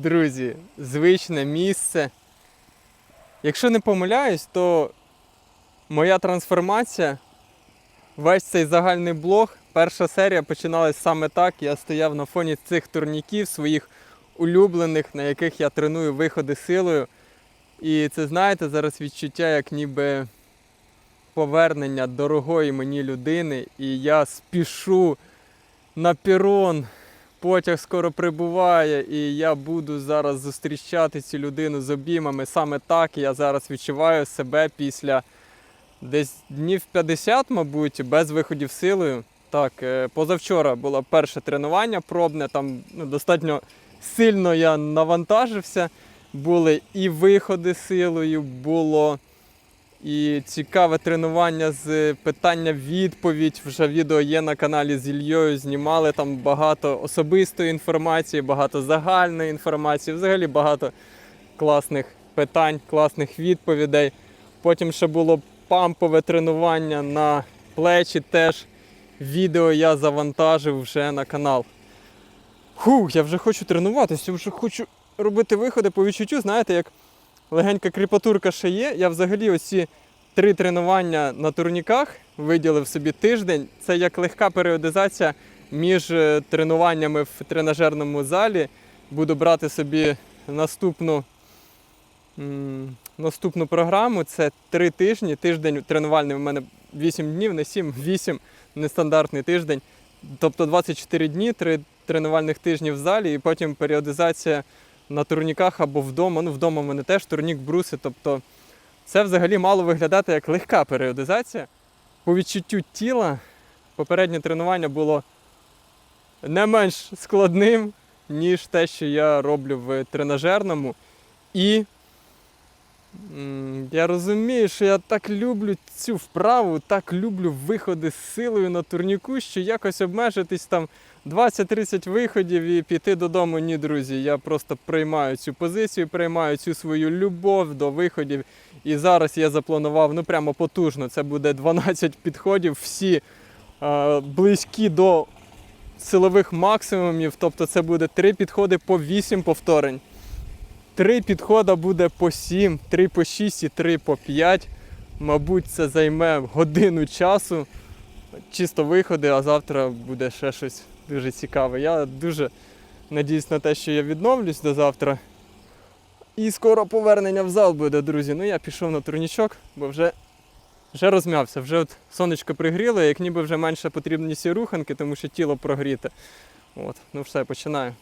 друзі, звичне місце. Якщо не помиляюсь, то моя трансформація, весь цей загальний блог, перша серія починалась саме так. Я стояв на фоні цих турніків, своїх улюблених, на яких я треную виходи силою. І це, знаєте, зараз відчуття, як ніби повернення дорогої мені людини, і я спішу на пірон. Потяг скоро прибуває, і я буду зараз зустрічати цю людину з обіймами. Саме так я зараз відчуваю себе після десь днів 50, мабуть, без виходів силою. Так, е, позавчора було перше тренування пробне, там ну, достатньо сильно я навантажився. Були і виходи силою, було і цікаве тренування з питання-відповідь. Вже відео є на каналі з Ільєю. Знімали там багато особистої інформації, багато загальної інформації, взагалі багато класних питань, класних відповідей. Потім ще було пампове тренування на плечі. Теж відео я завантажив вже на канал. Хух, я вже хочу тренуватися, вже хочу робити виходи по відчуттю, знаєте, як легенька кріпатурка ще є. Я взагалі оці три тренування на турніках виділив собі тиждень. Це як легка періодизація між е, тренуваннями в тренажерному залі. Буду брати собі наступну, наступну програму. Це три тижні. Тиждень тренувальний у мене 8 днів, не 7, 8 нестандартний тиждень. Тобто 24 дні, 3 тренувальних тижні в залі, і потім періодизація на турніках або вдома. Ну, вдома в мене теж турнік бруси. Тобто це взагалі мало виглядати як легка періодизація. По відчуттю тіла попереднє тренування було не менш складним, ніж те, що я роблю в тренажерному. І я розумію, що я так люблю цю вправу, так люблю виходи з силою на турніку, що якось обмежитись там 20-30 виходів і піти додому. Ні, друзі. Я просто приймаю цю позицію, приймаю цю свою любов до виходів. І зараз я запланував ну прямо потужно. Це буде 12 підходів, всі е, близькі до силових максимумів. Тобто це буде 3 підходи по 8 повторень. Три підходи буде по 7, 3 по 6 і 3 по 5. Мабуть, це займе годину часу. Чисто виходи, а завтра буде ще щось дуже цікаве. Я дуже надіюсь на те, що я відновлюсь до завтра. І скоро повернення в зал буде, друзі. Ну я пішов на турнічок, бо вже, вже розм'явся. Вже от сонечко пригріло, як ніби вже менше потрібні ці руханки, тому що тіло прогріте. От, ну все, починаю.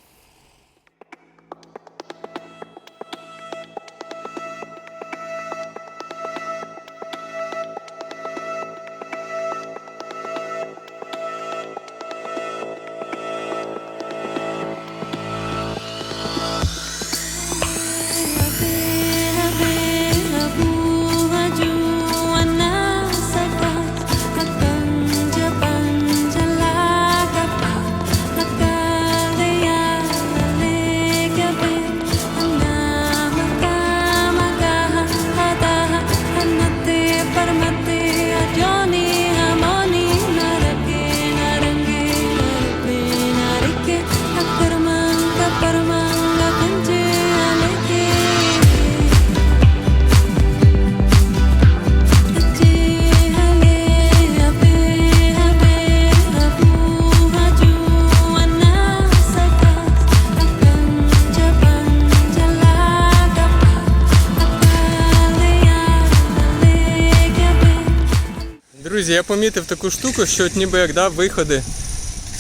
Друзі, я помітив таку штуку, що от ніби як да, виходи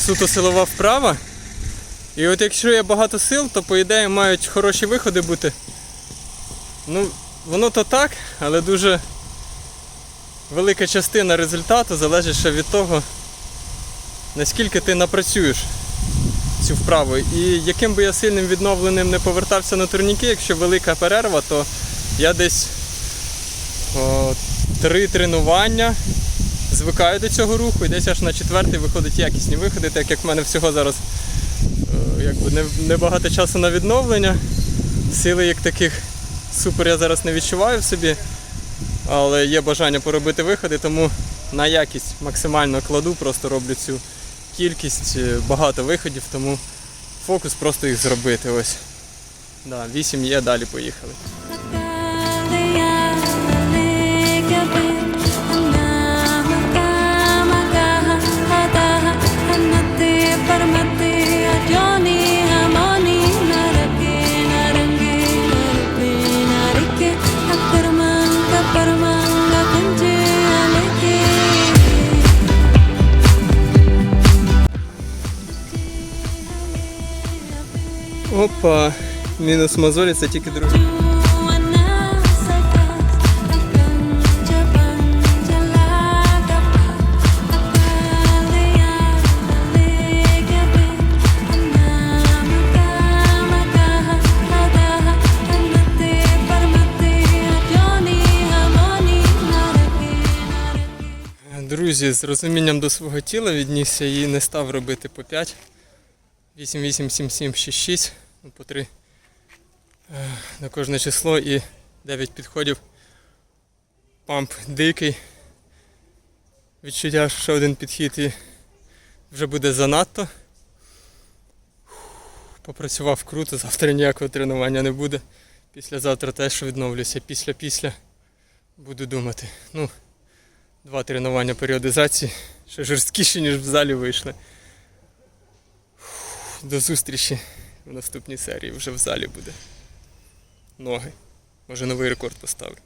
суто силова вправа. І от якщо є багато сил, то по ідеї мають хороші виходи бути. Ну, воно то так, але дуже велика частина результату залежить ще від того, наскільки ти напрацюєш цю вправу. І яким би я сильним відновленим не повертався на турніки, якщо велика перерва, то я десь о, три тренування звикаю до цього руху і десь аж на четвертий виходять якісні виходи, так як в мене всього зараз е, якби небагато часу на відновлення. Сили як таких супер я зараз не відчуваю в собі, але є бажання поробити виходи, тому на якість максимально кладу, просто роблю цю кількість, е, багато виходів, тому фокус просто їх зробити. Ось. Да, 8 є, далі поїхали. Опа, мінус мозолі, це тільки другий. Друзі, з розумінням до свого тіла віднісся і не став робити по 5. 8, 8, 7, 7, 6, 6, ну, по 3 е, на кожне число і 9 підходів. Памп дикий. Відчуття, що один підхід і вже буде занадто. Попрацював круто, завтра ніякого тренування не буде. Післязавтра теж відновлюся. Після-після буду думати. Ну, два тренування періодизації, ще жорсткіші, ніж в залі вийшли. До зустрічі в наступній серії вже в залі буде. Ноги. Може новий рекорд поставлю.